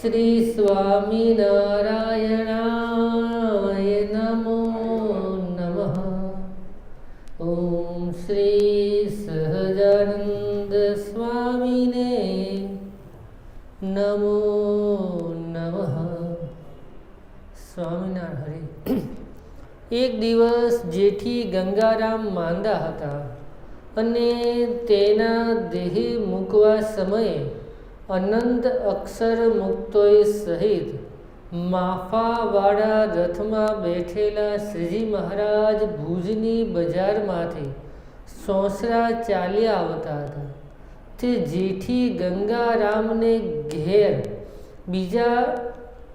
શ્રી સ્વામિનારાયણાય નમો નમઃ. ઓમ શ્રી સહજાનંદ સ્વામીને નમો નમઃ. સ્વામિનારાયણ હરે. એક દિવસ જેઠી ગંગારામ માંદા હતા અને તેના દેહ મૂકવા સમયે અનંત અક્ષર મુક્તોય સહિત માફાવાળા રથમાં બેઠેલા શ્રીજી મહારાજ ભુજની બજારમાંથી સોસરા ચાલ્યા આવતા હતા. તે જેઠી ગંગારામને ઘેર બીજા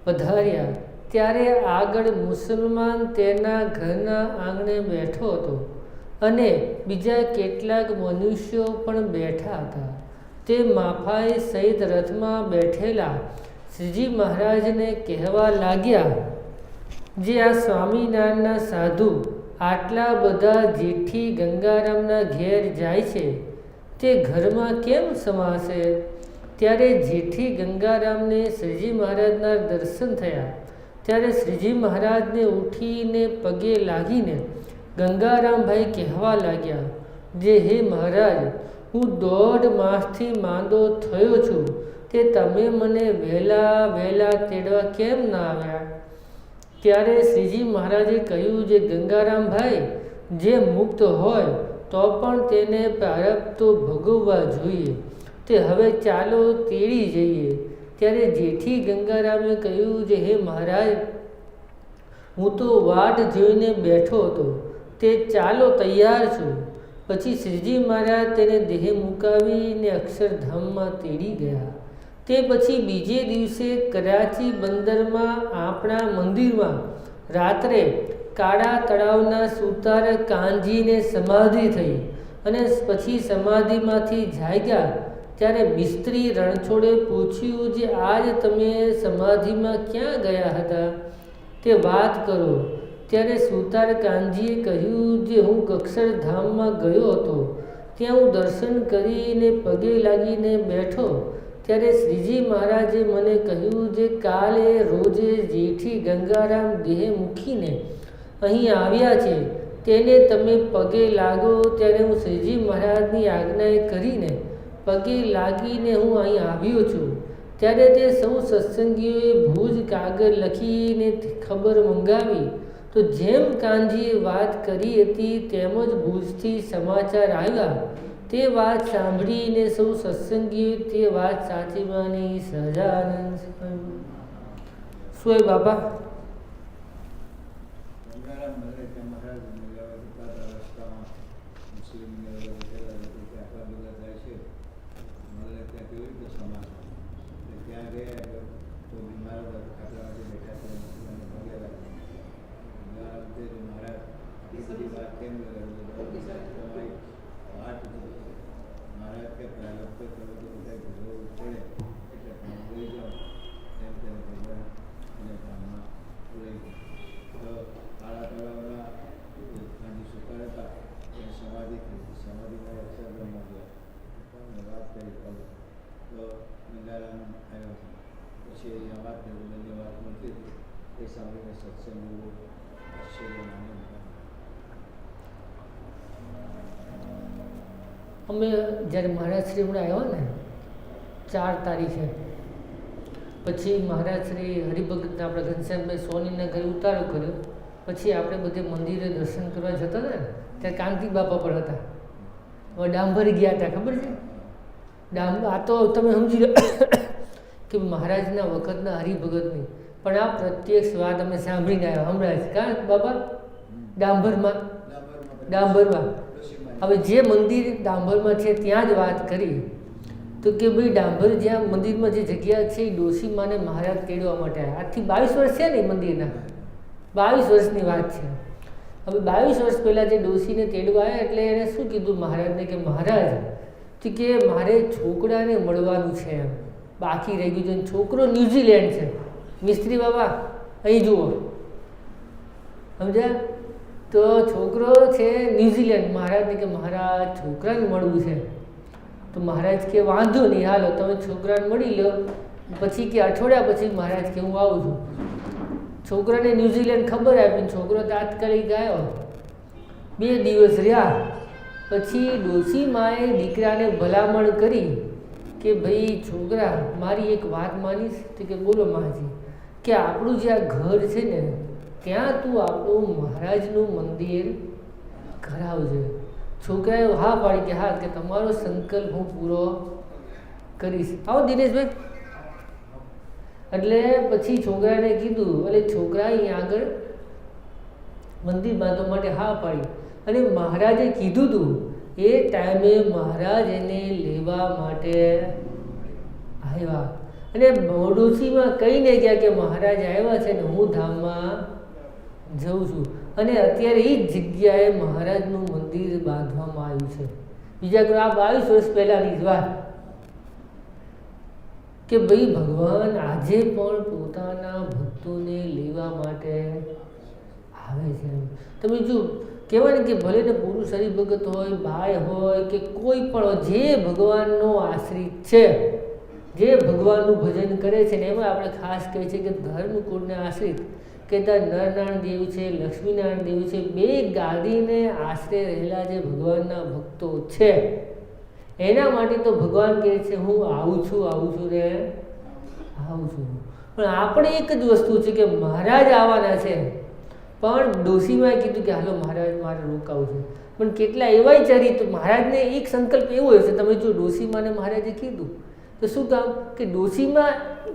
પધાર્યા. ત્યારે આગળ મુસલમાન તેના ઘરના આંગણે બેઠો હતો અને બીજા કેટલાક મનુષ્યો પણ બેઠા હતા. તે માફાએ સહિત રથમાં બેઠેલા શ્રીજી મહારાજને કહેવા લાગ્યા, જે આ સ્વામિનારાયણના સાધુ આટલા બધા જેઠી ગંગારામના ઘેર જાય છે, તે ઘરમાં કેમ સમાશે? ત્યારે જેઠી ગંગારામને શ્રીજી મહારાજના દર્શન થયા. ત્યારે શ્રીજી મહારાજને ઉઠીને પગે લાગીને ગંગારામભાઈ કહેવા લાગ્યા, જે હે મહારાજ હું દોઢ માસથી માંદો થયો છું તે તમે મને વહેલા વહેલા તેડવા કેમ ના આવ્યા? ત્યારે શ્રીજી મહારાજે કહ્યું, જે ગંગારામભાઈ જે મુક્ત હોય, તો પણ તેને પ્રારબ્ધ તો ભોગવવા જોઈએ. તે હવે ચાલો તેડી જઈએ. ત્યારે જેઠી ગંગારામે કહ્યું, જે હે મહારાજ, હું તો વાટ જોઈને બેઠો હતો. તે ચાલો તૈયાર છું. પછી શ્રીજી મહારાજ તેને દેહ મુકાવીને અક્ષરધામમાં તેડી ગયા. તે પછી બીજે દિવસે કરાચી બંદરમાં આપણા મંદિરમાં રાત્રે કાળા તળાવના સુતાર કાંજીને સમાધિ થઈ અને પછી સમાધિમાંથી જાગ્યા ત્યારે મિસ્ત્રી રણછોડે પૂછ્યું જે આજ તમે સમાધિમાં ક્યાં ગયા હતા? તે વાત કરો ત્યારે સુતાર કાનજીએ કહ્યું, જે હું કક્ષરધામમાં ગયો હતો, ત્યાં હું દર્શન કરીને પગે લાગીને બેઠો. ત્યારે શ્રીજી મહારાજે મને કહ્યું જે કાલે રોજે જેઠી ગંગારામ દેહ મૂકીને અહીં આવ્યા છે, તેને તમે પગે લાગો. ત્યારે હું શ્રીજી મહારાજની આજ્ઞાએ કરીને પગે લાગીને હું અહીં આવ્યો છું. ત્યારે તે સૌ સત્સંગીઓએ ભુજ કાગળ લખીને ખબર મંગાવી. તો જેમ કાનજીએ વાત કરી હતી તેમ જ ભુજથી સમાચાર આવ્યા, તે વાત સાંભળીને સૌ સત્સંગીઓ તે વાત સાચી માની. સહજાનંદ સોય બાપા ગંગારામ ભલે કે મહારાજ મેળવ્યા હતા હતા રસ્તામાં મુસ્લિમ બેઠેલા લોકો કે આટલા બધા જાય છે મને ત્યાં કેવી રીતે સમાજ એટલે ત્યાં ગયા તો મહારાજ આટલા વાગે બેઠા છે મુસ્લિમને પગે લાગ્યા ગંગારામ કે જે મહારાજ આટલી બધી વાત કેમ તમારી વાત મહારાજ કે પ્રારબ્ધ તો તમે તો બધા ભોગવવું પડે એટલે તમે લઈ જાઓ તેમ તેને ભગવાન અને કામમાં લઈ ગયા તો કાળા તળાવના ગાંધી સુકાર હતા એને સમાધિ થઈ સમાધિમાં અક્ષરબ્રહ્મ ગયા પણ વાત કરી કહું તો ગંગારામ આવ્યો છે અહીંયા વાત કરી બધી વાત મળતી એ સાંભળીને સત્સંગો અમે જ્યારે મહારાજશ્રી હમણાં આવ્યા ને, ચાર તારીખે, પછી મહારાજશ્રી હરિભગતને આપણે ઘનશ્યામભાઈ સોનીના ઘરે ઉતારો કર્યો, પછી આપણે બધે મંદિરે દર્શન કરવા જતા હતા ને, ત્યારે કાંતિ બાપા પણ હતા. હવે ડાંભર ગયા હતા, ખબર છે? ડાંભર આ તો તમે સમજી લો કે મહારાજના વખતના હરિભગતની. પણ આ પ્રત્યક્ષ વાત અમે સાંભળીને આવ્યા. હમણાં જ. કાં બાબા? ડાંભરમાં. ડાંભરમાં. હવે જે મંદિર ડાંભરમાં છે ત્યાં જ વાત કરી. તો કે ભાઈ ડાંભર જ્યાં મંદિરમાં જે જગ્યા છે એ ડોસીમાને મહારાજ તેડવા માટે આજથી બાવીસ વર્ષ છે ને મંદિરના. બાવીસ વર્ષની વાત છે. હવે બાવીસ વર્ષ પહેલાં જે ડોશીને તેડવા આવ્યા એટલે એણે શું કીધું મહારાજને કે મહારાજ કે મારે છોકરાને મળવાનું છે એમ. બાકી રહી ગયું છે. છોકરો ન્યૂઝીલેન્ડ છે. મિસ્ત્રી બાબા, અહીં જુઓ. સમજ્યા? તો છોકરો છે ન્યૂઝીલેન્ડ. મહારાજને કે મહારાજ, છોકરાને મળવું છે. તો મહારાજ કે, વાંધો નહીં, હાલો, તમે છોકરાને મળી લો. પછી કે, અઠવાડિયા પછી મહારાજ કે, હું આવું છું. છોકરાને ન્યૂઝીલેન્ડ ખબર આપી છોકરો તાત્કાલિક આવ્યો. બે દિવસ રહ્યા. પછી ડોશીમાએ દીકરાને ભલામણ કરી. કે ભાઈ છોકરા, મારી એક વાત માનીશ? તો કે બોલો માજી, કે આપણું જે આ ઘર છે ને, ત્યાં તું આપણું મહારાજનું મંદિર કરાવજે. છોકરાએ હા પાડી કે હા, કે તમારો સંકલ્પ હું પૂરો કરીશ. આવો દિનેશભાઈ. એટલે પછી છોકરાને કીધું એટલે છોકરા અહીંયા આગળ મંદિર બાંધવા માટે હા પાડી. અને મહારાજે કીધું હતું એ ટાઈમે મહારાજ એને લેવા માટે આવ્યા. અને મોડોશીમાં કહીને ગયા કે મહારાજ આવ્યા છે ને હું ધામમાં જઉં છું. અને અત્યારે એ જ જગ્યાએ મહારાજનું મંદિર બાંધવામાં આવ્યું છે. બીજા આ બાવીસ વર્ષ પહેલાંની જ વાત કે ભાઈ ભગવાન આજે પણ પોતાના ભક્તોને લેવા માટે આવે છે તમે જો કહેવાય કે ભલે ને પુરુષ હરિભગત હોય, ભાઈ હોય કે કોઈ પણ જે ભગવાનનો આશ્રિત છે, જે ભગવાનનું ભજન કરે છે ને એમાં આપણે ખાસ કહીએ છીએ કે ધર્મ કુળને આશ્રિત. કે ત્યાં નરનારાયણ દેવ છે, લક્ષ્મીનારાયણ દેવ છે, બે ગાદીને આશરે રહેલા જે ભગવાનના ભક્તો છે. એના માટે તો ભગવાન કહે છે, હું આવું છું આવું છું ને, આવું છું. પણ આપણે એક જ વસ્તુ છે કે મહારાજ આવવાના છે. પણ ડોશીમાએ કીધું કે, હાલો મહારાજ મારે રોકાવું છે. પણ કેટલા એવાય ચરિત્ર મહારાજને એક સંકલ્પ એવો હશે, તમે જો ડોશીમાને મહારાજે કીધું, તો શું કામ? કે ડોશીમાં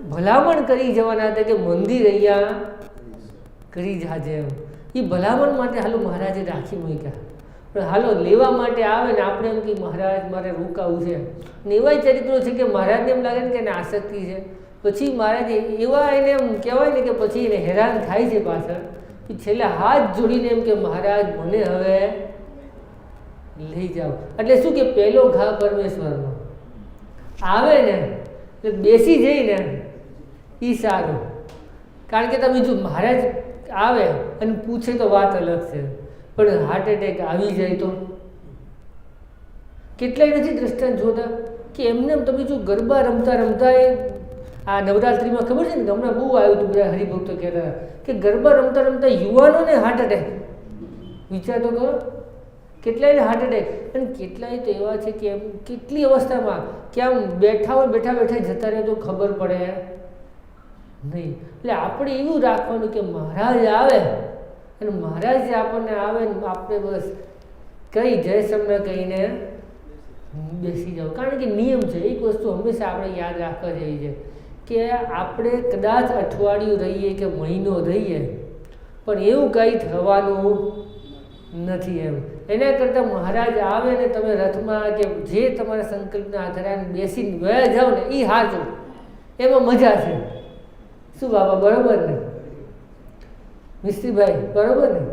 ભલામણ કરી જવાના હતા કે મંદિર અહીંયા કરી જાજે એમ. એ ભલામણ માટે, હાલો, મહારાજે રાખી મૂક્યા. પણ હાલો, લેવા માટે આવે ને આપણે એમ કે, મહારાજ, મારે રોકાવું છે. ને એવાય ચરિત્રો છે કે મહારાજને એમ લાગે ને કે એને આસક્તિ છે. પછી મહારાજે એવા એને એમ કહેવાય ને કે પછી એને હેરાન થાય છે પાછળ. કે છેલ્લે હાથ જોડીને એમ કે, મહારાજ, મને હવે લઈ જાઓ. એટલે શું કે, પહેલો ઘા પરમેશ્વરનો. આવે ને, એટલે બેસી જઈને એ સારું. કારણ કે તમે જો મહારાજ આવે અને પૂછે તો વાત અલગ છે. પણ હાર્ટ એટેક આવી જાય તો? કેટલાય નથી દ્રષ્ટાંત જોતા કે એમને એમ તમે જો ગરબા રમતા રમતા એ આ નવરાત્રિમાં ખબર છે ને હમણાં બહુ આવ્યું હતું બધા હરિભક્તો કહેતા કે ગરબા રમતા રમતા યુવાનોને હાર્ટ એટેક વિચાર તો કરો. કેટલાયને હાર્ટ એટેક અને કેટલાય તો એવા છે કે એમ કેટલી અવસ્થામાં કે આમ બેઠા હોય, બેઠા બેઠા જતા રહે તો ખબર પડે. નહીં. એટલે આપણે એવું રાખવાનું કે મહારાજ આવે. અને મહારાજ જે આપણને આવે ને આપણે બસ કઈ જય સમય કહીને બેસી જાઓ. કારણ કે નિયમ છે, એક વસ્તુ હંમેશા આપણે યાદ રાખવા જેવી છે. કે આપણે કદાચ અઠવાડિયું રહીએ કે મહિનો રહીએ, પણ એવું કંઈ થવાનું નથી એમ. એના કરતાં મહારાજ આવે ને તમે રથમાં કે જે તમારા સંકલ્પના આધારે બેસીને વયા જાઓ ને એ હાચું એમાં મજા છે. શું બાબા બરોબર ને? મિસ્ત્રીભાઈ, બરોબર ને?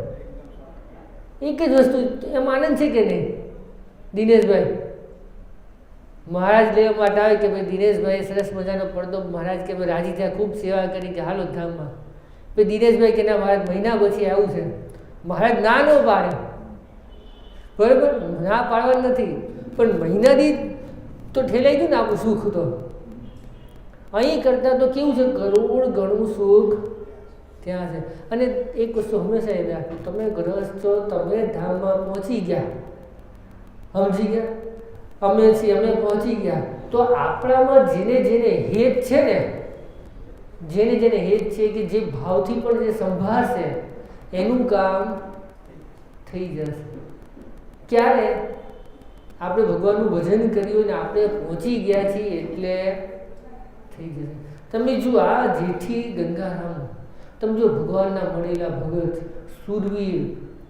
એક જ વસ્તુ, એમ આનંદ છે કે નહીં? દિનેશભાઈ મહારાજ લેવા માટે આવે કે ભાઈ દિનેશભાઈ સરસ મજાનો પડદો, મહારાજ કે ભાઈ રાજી ત્યાં ખૂબ સેવા કરી કે હાલો ધામમાં. ભાઈ દિનેશભાઈ કે ના, મહારાજ મહિના પછી આવું છે. મહારાજ ના ન પાડે. બરાબર? ના પાડવા નથી. પણ મહિનાથી તો ઠેલાઈ ગયું ને આપણું સુખ તો. અહીં કરતાં તો કેવું છે? કરોડ ગણું સુખ ત્યાં છે. અને એક વસ્તુ હંમેશા એ રાખવું તમે ગ્રહસ્થ છો, તમે ધામમાં પહોંચી ગયા. સમજી ગયા? અમે છીએ, અમે પહોંચી ગયા. તો આપણામાં જેને જેને હેત છે ને, જેને જેને હેત છે કે જે ભાવથી પણ જે સંભાળશે, એનું કામ થઈ જશે. ક્યારે? આપણે ભગવાનનું ભજન કર્યું ને આપણે પહોંચી ગયા છીએ એટલે થઈ જશે. તમે જુઓ આ જેઠી ગંગારામ, તમે જો ભગવાનના મળેલા ભગત, સુરવીર,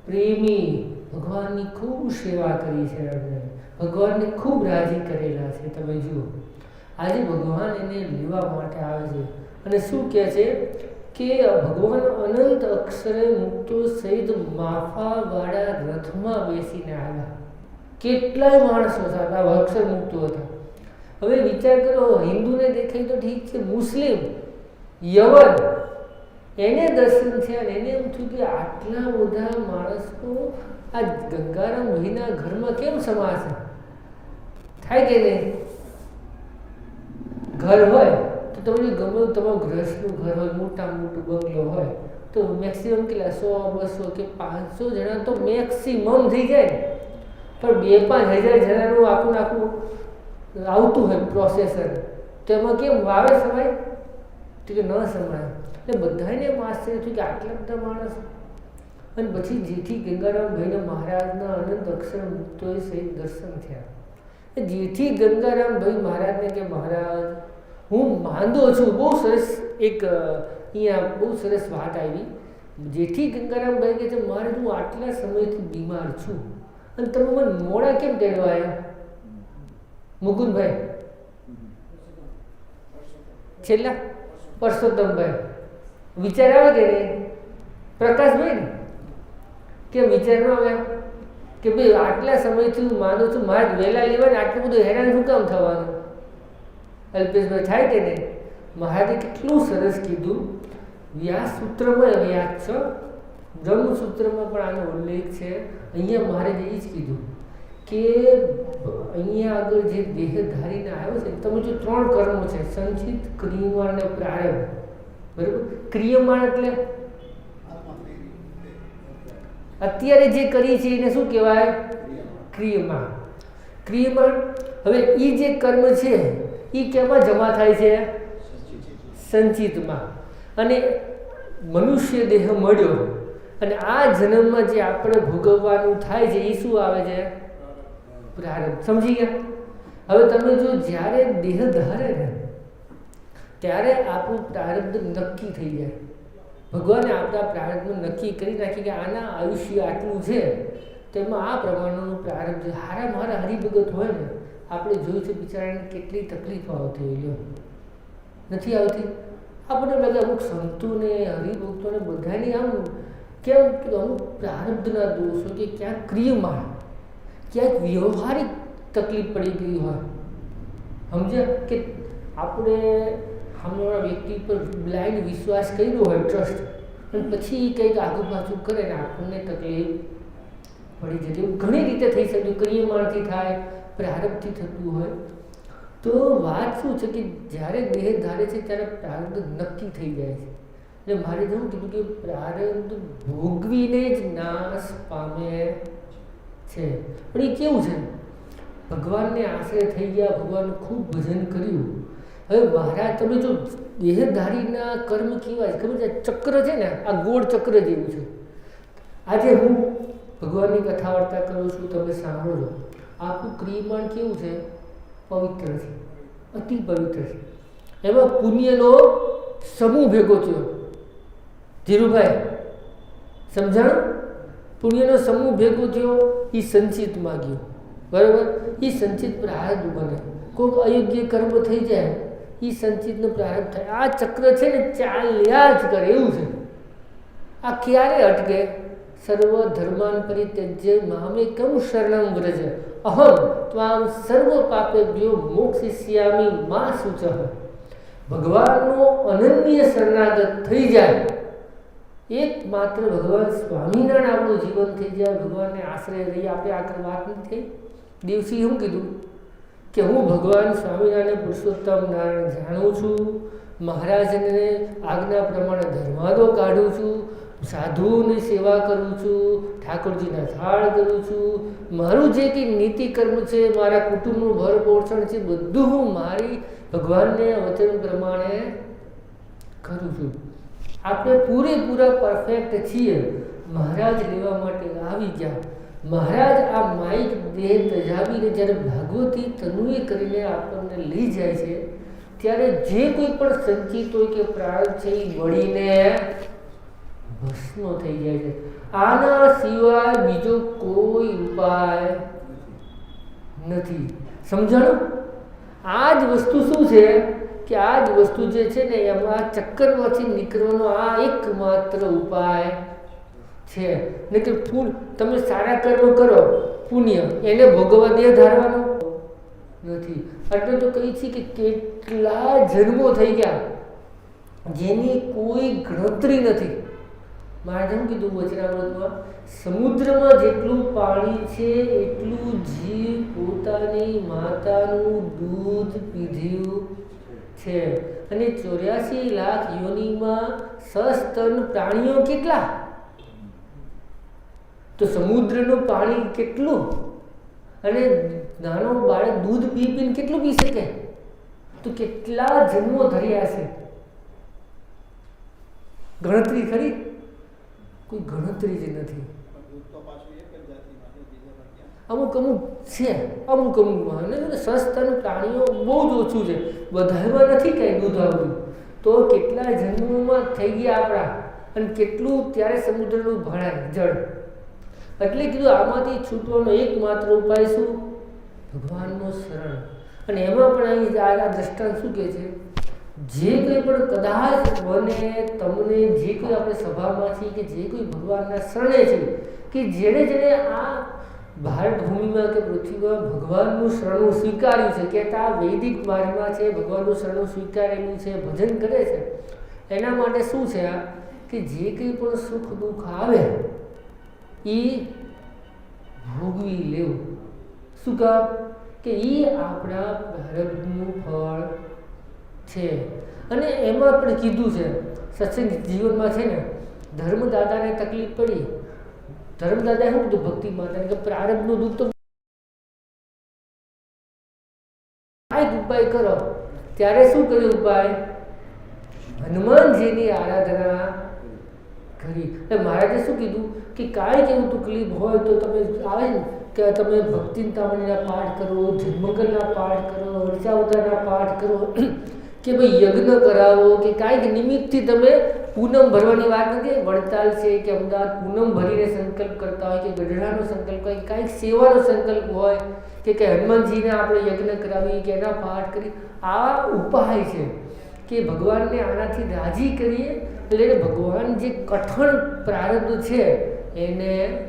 પ્રેમી, ભગવાનની ખૂબ સેવા કરી છે એમણે ભગવાનને ખૂબ રાજી કરેલા છે, તમે જુઓ. આજે ભગવાન એને લેવા માટે આવે છે. અને શું કહે છે? કે ભગવાન અનંત અક્ષરે મુક્તો સહિત માફાવાળા રથમાં બેસીને આવ્યા. કેટલાય માણસો હતા અક્ષર મુક્તો હતા. હવે વિચાર કરો, હિન્દુને દેખાય તો ઠીક છે, મુસ્લિમ, યવન, એને દર્શન થયા અને એને એમ થયું કે આટલા બધા માણસો આ ગંગારામ ભાઈના ઘરમાં કેમ સમાશે થાય કે નહીં? ઘર હોય, તો તમને ગમે તમારું ગ્રહસ્થનું ઘર હોય, મોટા મોટું બંગલો હોય, તો મેક્સિમમ કેટલા, સો, બસો કે પાંચસો જણા તો મેક્સિમમ થઈ જાય પણ બે પાંચ હજાર જણાનું આખું આખું આવતું હોય પ્રોસેસર તો એમાં કેમ વાવે સમાય? તો કે ન સમાય. એટલે બધાને એમ આશ્ચર્ય થયું કે આટલા બધા માણસ. અને પછી જેથી ગંગારામ ભાઈને મહારાજના અનંત અક્ષર મુક્તોએ સહિત દર્શન થયા. જેથી ગંગારામભાઈ મહારાજને કે મહારાજ, હું માંદો છું. બહુ સરસ એક અહીંયા બહુ સરસ વાત આવી. જેથી ગંગારામભાઈ કે છે, મારે હું આટલા સમયથી બીમાર છું. અને તમે મને મોડા કેમ તેડવા આવ્યા મુકુંદભાઈ. છેલ્લા? પરસોત્તમભાઈ. વિચાર આવે કે પ્રકાશભાઈ ને? કેમ વિચાર ન આવે કે ભાઈ આટલા સમયથી હું માનું છું, મારે વહેલા લેવાને, આટલું બધું હેરાન શું કામ થવાનું? અલ્પેશભાઈ થાય કે નહીં? મહારાજે કેટલું સરસ કીધું. વ્યાસ સૂત્રમાં વ્યાસ છો. બ્રહ્મસૂત્રમાં પણ આનો ઉલ્લેખ છે. અહીંયા મહારાજે એ જ કીધું કે અહીંયા આગળ જે દેહધારીને આવ્યો છે, તમે જો ત્રણ કર્મો છે, સંચિત, ક્રિયમાણ અને પ્રારંભ. બરાબર? ક્રિયમાણ એટલે અત્યારે જે કરીએ છીએ એને શું કહેવાય? ક્રિયમાણ ક્રિયમાણ હવે એ જે કર્મ છે એ કેમાં જમા થાય છે? સંચિતમાં. અને મનુષ્ય દેહ મળ્યો. અને આ જન્મમાં જે આપણે ભોગવવાનું થાય છે એ શું આવે છે? પ્રારંભ. સમજી ગયા? હવે તમે જો જ્યારે દેહ ધારે ને, ત્યારે આપણું પ્રારબ્ધ નક્કી થઈ જાય. ભગવાને આપણા પ્રારબ્ધમાં નક્કી કરી નાખી કે આના આયુષ્ય આટલું છે. તેમાં આ પ્રમાણનું પ્રારંભ છે. હારા મારા હરિભગત હોય ને, આપણે જોયું છે બિચારાને કેટલી તકલીફો આવતી હોય નથી આવતી? આપણને બધા અમુક સંતોને, હરિભક્તોને બધાની આમ કેમ કે અમુક પ્રારબ્ધના દોષો કે ક્યાંક ક્રિયમાણ ક્યાંક વ્યવહારિક તકલીફ પડી ગઈ હોય. સમજ્યા કે આપણે સામેવાળા વ્યક્તિ પર બ્લાઇન્ડ વિશ્વાસ કર્યો હોય ટ્રસ્ટ અને પછી એ કંઈક આગુ પાછું કરે ને આપણને તકલીફ પડી જતી એવું ઘણી રીતે થઈ શકે ક્રિયમાણથી થાય પ્રારબ્ધથી થતું હોય. તો વાત શું છે કે જ્યારે દેહ ધારે છે ત્યારે પ્રારબ્ધ નક્કી થઈ જાય છે. એટલે મારે જેવું કીધું કે પ્રારબ્ધ ભોગવીને જ નાશ પામે છે. પણ એ કેવું છે? ભગવાનને આશરે થઈ ગયા ભગવાનનું ખૂબ ભજન કર્યું. હવે મહારાજ, તમે જો દેહધારીના કર્મ કેવા ખબર છે? ચક્ર છે ને, આ ગોળ ચક્ર જેવું છે. આજે હું ભગવાનની કથા વાર્તા કરું છું, તમે સાંભળો. છો આપણું ક્રિયમાણ કેવું છે? પવિત્ર છે. અતિ પવિત્ર છે. એમાં પુણ્યનો સમૂહ ભેગો થયો. ધીરુભાઈ, સમજાણ? પુણ્યનો સમૂહ ભેગો થયો એ સંચિત માગ્યો. બરાબર? એ સંચિત પ્રારબ્ધ બને કોઈક અયોગ્ય કર્મ થઈ જાય એ સંચિતનો પ્રારંભ થાય. આ ચક્ર છે ને ચાલ્યા જ કરે, એવું છે. આ ક્યારે અટકે? સર્વ ધર્માન પરિત્યજ્ય મામેકમ શરણમ વ્રજ. અહમ ત્વામ સર્વ પાપેભ્યો મોક્ષિષ્યામી મા સૂચ ભગવાનનો અનન્ય શરણાગત થઈ જાય. એકમાત્ર ભગવાન સ્વામિનારાયણ આપણું જીવન થઈ જાય. ભગવાનને આશ્રય રહી, આપણે આગળ વાત નથી થઈ. દિવસી શું કીધું કે હું ભગવાન સ્વામિનારાયણ પુરુષોત્તમ નારાયણ જાણું છું, મહારાજને આજ્ઞા પ્રમાણે ધર્માદો કાઢું છું, સાધુઓની સેવા કરું છું, ઠાકોરજીના થાળ કરું છું, મારું જે કંઈ નીતિ કર્મ છે, મારા કુટુંબનું ભર પોષણ છે, બધું હું મારી ભગવાનને વચન પ્રમાણે કરું છું. આપણે પૂરેપૂરા પરફેક્ટ છીએ. મહારાજ લેવા માટે આવી ગયા. મહારાજ, આ માઇક દેહ તજાવીને જ્યારે ભાગવતી તનુએ કરીને આપણને લઈ જાય છે, ત્યારે જે કોઈ પણ સંચિત હોય કે પ્રાણ છે એ વળીને ભસ્મ થઈ જાય છે. આના સિવાય બીજો કોઈ ઉપાય નથી. સમજાણું? આ જ વસ્તુ શું છે કે આ જ વસ્તુ જે છે ને એમાં ચક્કરમાંથી નીકળવાનો આ એકમાત્ર ઉપાય છે. ને કે પુણ તમે સારા કર્મ કરો, પુણ્ય. એને ભોગવવા દે ધારવાનો નથી. એટલે તો કહી છે કે કેટલા જન્મો થઈ ગયા, જેની કોઈ ગણતરી નથી. મહારાજ કીધું વચનામૃતમાં, સમુદ્રમાં જેટલું પાણી છે, એટલું જીવ પોતાની માતાનું દૂધ પીધ્યું છે. અને ચોર્યાસી લાખ યોનિમાં સસ્તન પ્રાણીઓ કેટલા? તો સમુદ્રનું પાણી કેટલું? અને નાનો બાળક દૂધ પી પીને કેટલું પી શકે? તો કેટલા જન્મો ધર્યા છે? ગણતરી ખરી? કોઈ ગણતરી જ નથી. અમુક અમુક છે, અમુક અમુક અને સસ્તન પ્રાણીઓ બહુ જ ઓછું છે. બધામાં નથી કાંઈ દૂધ આવતું. તો કેટલા જન્મોમાં થઈ ગયા આપણા? અને કેટલું ત્યારે સમુદ્રનું ભણાય જળ? એટલે કીધું, આમાંથી છૂટવાનો એકમાત્ર ઉપાય શું? ભગવાનનું શરણ. અને એમાં પણ અહીં આ દ્રષ્ટાંત શું કહે છે? જે કંઈ પણ કદાચ મને તમને જે કોઈ આપણે સભામાંથી કે જે કોઈ ભગવાનના શરણે છે, કે જેણે જેણે આ ભારત ભૂમિમાં કે પૃથ્વીમાં ભગવાનનું શરણું સ્વીકાર્યું છે, કે આ વૈદિક માર્ગમાં છે, ભગવાનનું શરણું સ્વીકારેલું છે, ભજન કરે છે, એના માટે શું છે આ? કે જે કંઈ પણ સુખ દુઃખ આવે એ ભોગવી લેવું. શું કામ કે એ આપણા પ્રારબ્ધનું ફળ છે. અને એમાં આપણે કીધું છે, સત્સંગ જીવનમાં છે ને, ધર્મદાદાને તકલીફ પડી. ધર્મદાદાએ શું કીધું? ભક્તિ માતાને કે પ્રારબ્ધનું દુઃખ તો કાંઈક ઉપાય કરો. ત્યારે શું કર્યું ઉપાય હનુમાનજીની આરાધના કરી. એટલે મહારાજે શું કીધું કે કાંઈક એવું તકલીફ હોય તો તમે આવે ને કે તમે ભક્તિતામણીના પાઠ કરો ધર્મગરના પાઠ કરો હર્ષાવતારના પાઠ કરો, કે ભાઈ યજ્ઞ કરાવો, કે કાંઈક નિમિત્તથી તમે પૂનમ ભરવાની વાત નથી, વડતાલ છે કે અમદાવાદ પૂનમ ભરીને સંકલ્પ કરતા હોય, કે ગઢડાનો સંકલ્પ હોય કાંઈક સેવાનો સંકલ્પ હોય, કે કે હનુમાનજીને આપણે યજ્ઞ કરાવીએ, કે એના પાઠ કરી આ ઉપાય છે કે ભગવાનને આનાથી રાજી કરીએ એટલે ભગવાન જે કઠણ પ્રારબ્ધ છે, એને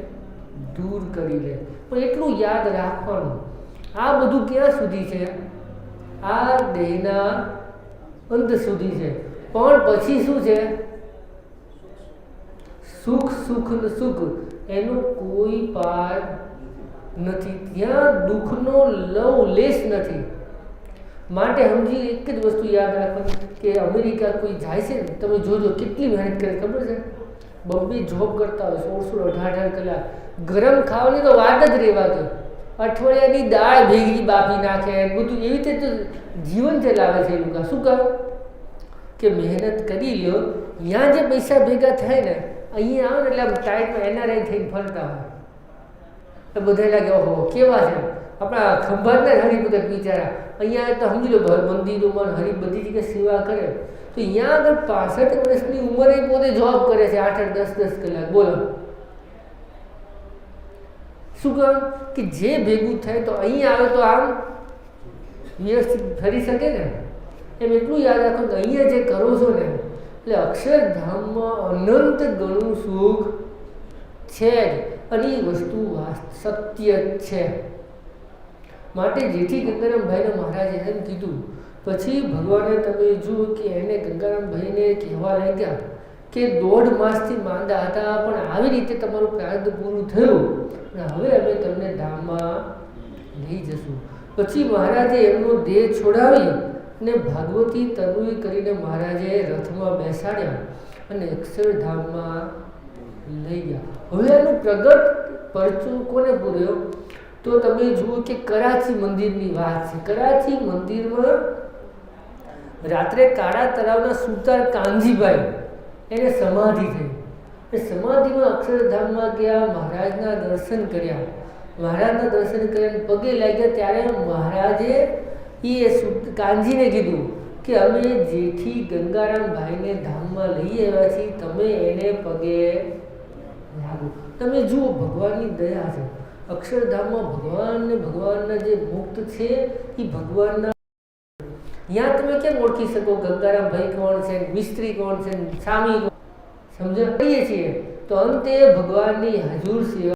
દૂર કરી લે. પણ એટલું યાદ રાખવાનું, આ બધું ક્યાં સુધી છે? આ દેહના અંત સુધી છે. પણ પછી શું છે? સુખ સુખ ને સુખ, એનો કોઈ પાર નથી. ત્યાં દુઃખનો લવ લેશ નથી. માટે સમજી એક જ વસ્તુ યાદ રાખો કે અમેરિકા કોઈ જાય છે ને, તમે જોજો કેટલી મહેનત કરે, ખબર છે? બબ્બે જોબ કરતા હોય સોળ સોળ અઢાર અઢાર કલાક. ગરમ ખાવાની તો વાત જ રહેવા દો. અઠવાડિયાની દાળ ભેગી બાફી નાખે બધું, એવી રીતે જીવન ચલાવે છે એ લોકો. શું કહો? કે મહેનત કરી લો ત્યાં જે પૈસા ભેગા થાય ને, અહીંયા આવે ને એટલે આમ ટાઈટમાં એનઆરઆઈ થઈને ફરતા હોય. એટલે બધા લાગે, ઓહો, કેવા છે? આપણા ખંભાતના હરિભગત બિચારા. અહીંયા તો સમજી લો મંદિરોમાં હરી બધી જગ્યાએ સેવા કરે. તો અહીંયા આગળ પાસઠ વર્ષની ઉંમરે પોતે જોબ કરે છે, આઠ આઠ દસ દસ કલાક. બોલો. શું કામ કે જે ભેગું થાય તો અહીં આવે તો આમ વ્યવસ્થિત ફરી શકે ને? એમ એટલું યાદ રાખો કે અહીંયા જે કરો છો ને, એટલે અક્ષરધામમાં અનંત ગણું સુખ છે જ. અને એ વસ્તુ સત્ય જ છે. માટે જેથી ગંગારામભાઈને મહારાજે એમ કીધું, પછી ભગવાને તમે જુઓ કે એને ગંગારામભાઈને કહેવા લાગ્યા કે દોઢ માસથી માંદા હતા, પણ આવી રીતે તમારું પ્રાર્થ પૂરું થયું અને હવે અમે તમને ધામમાં લઈ જશું. પછી મહારાજે એમનો દેહ છોડાવી અને ભાગવતી તનુઈ કરીને મહારાજે રથમાં બેસાડ્યા અને અક્ષરધામમાં લઈ ગયા. હવે એનું પ્રગટ પરચું કોને પૂર્યો? તો તમે જુઓ કે કરાચી મંદિરની વાત છે. કરાચી મંદિરમાં રાત્રે કાળા તળાવના સુતાર કાનજીભાઈ એને સમાધિ થઈ. એ સમાધિમાં અક્ષરધામમાં ગયા, મહારાજના દર્શન કર્યા. મહારાજના દર્શન કર્યા પગે લાગ્યા ત્યારે મહારાજે એ કાનજીને કીધું કે અમે જેથી ગંગારામભાઈને ધામમાં લઈ આવ્યા છીએ, તમે એને પગે લાગો. તમે જુઓ ભગવાનની દયા છે. અક્ષરધામમાં ભગવાન ને ભગવાનના જે મુક્ત છે એ ભગવાનના ત્યાં તમે કેમ ઓળખી શકો? ગંગારામ ભાઈ કોણ છે, મિસ્ત્રી કોણ છે, સ્વામી કોણ? સમજો કહીએ છીએ. તો અંતે ભગવાનની હજુર સેવા